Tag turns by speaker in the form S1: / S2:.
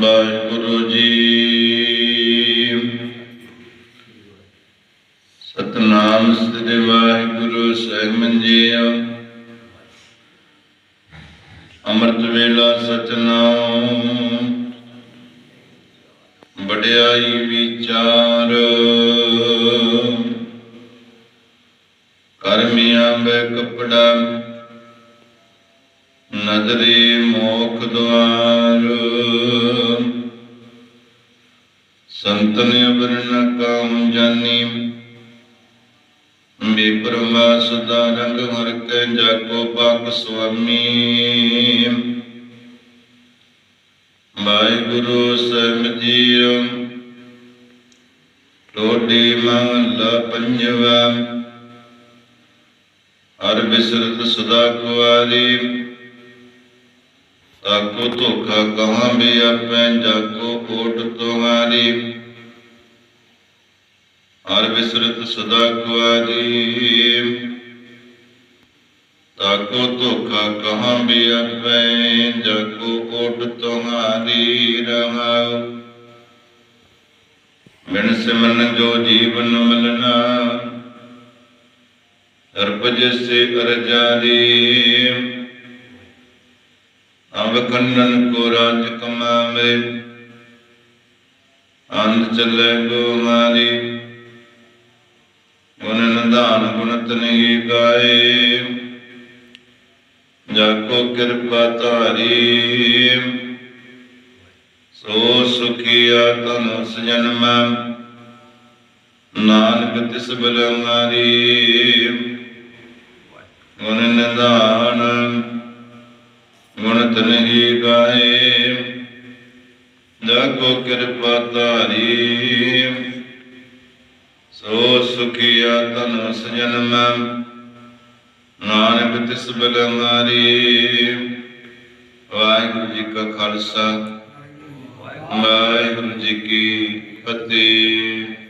S1: ਵਾਹਿਗੁਰੂ ਜੀ। ਸਤਨਾਮ ਸ੍ਰੀ ਵਾਹਿਗੁਰੂ ਸਾਹਿਬ ਮੰਜੀਓ ਅੰਮ੍ਰਿਤ ਵੇਲਾ ਸਚਨਾਮ ਵਡਿਆਈ ਵਿਚਾਰ। ਕਰਮੀਆਂ ਬੈ ਕਪੜਾ। ਨਦਰੀ ਮੋਖ ਦੁਆਰ। ਸੰਤਨ ਅਵਰਨ ਕਾਮ ਜਾਨੀ। ਮੇ ਪਰਮਾ ਸਦਾ ਰੰਗ ਹਰ ਕੈ ਜਾਕੋ ਪਾਕ ਸੁਆਮੀ। ਵਾਹਿਗੁਰੂ ਸਾਹਿਬ ਜੀਓ ਟੋਡੀ ਮਹਲਾ ਪੰਜਵਾ। ਹਰ ਬਿਸਰਤ ਸਦਾ ਕੁਆਰੀ ਤਾਕੋ ਧੋਖਾ ਕਹਾਂ ਵੀ ਆਪੈ, ਜਾਕੋ ਕੋਟ ਤੁਹਾਰੀ। ਹਰ ਬਿਸਰਤ ਸਦਾ ਕੁਆਰੀ ਤਾਕੋ ਧੋਖਾ ਕਹਾਂ ਵੀ ਆਪੈ ਜਾਕੋ ਕੋਟ ਤੁਹਾਰੀ ਰਹਾਉ। ਬਿਨ ਸਿਮਰਨ ਜੋ ਜੀਵਨ ਮਲਨਾ ਅਰਪ ਜਿਸੇ ਅਰਜਾਰੀ ਅਬ ਕੰਨਨ ਕੋ ਰਾਜ ਕਮਾਵੇ, ਅੰਧ ਚੱਲੇ ਗੋ ਮਾਰੀ। ਗੁਣ ਨਿਧਾਨ ਗੁਣਤ ਨਹੀਂ ਗਾਏ। ਜਾ ਕੋ ਕਿਰਪਾ ਧਾਰੀ। ਸੋ ਸੁਖੀਆ ਤਨ ਸਜਨਮ ਨਾਨਕ ਤਿਸ ਬਲ ਗੁਣ ਨਿਧਾਨ ਗੁਣਤ ਨਹੀਂ ਗਾਏ। ਜਾ ਕੋ ਕਿਰਪਾ ਧਾਰੀ। ਸੋ ਸੁਖੀਆ ਤਨ ਸਜਨਮ ਨਾਨਕ ਤਿਸ ਬਲ ਮਾਰੀ। ਵਾਹਿਗੁਰੂ ਜੀ ਕਾ ਖਾਲਸਾ। ਵਾਹਿਗੁਰੂ ਜੀ ਕੀ ਫਤਿਹ।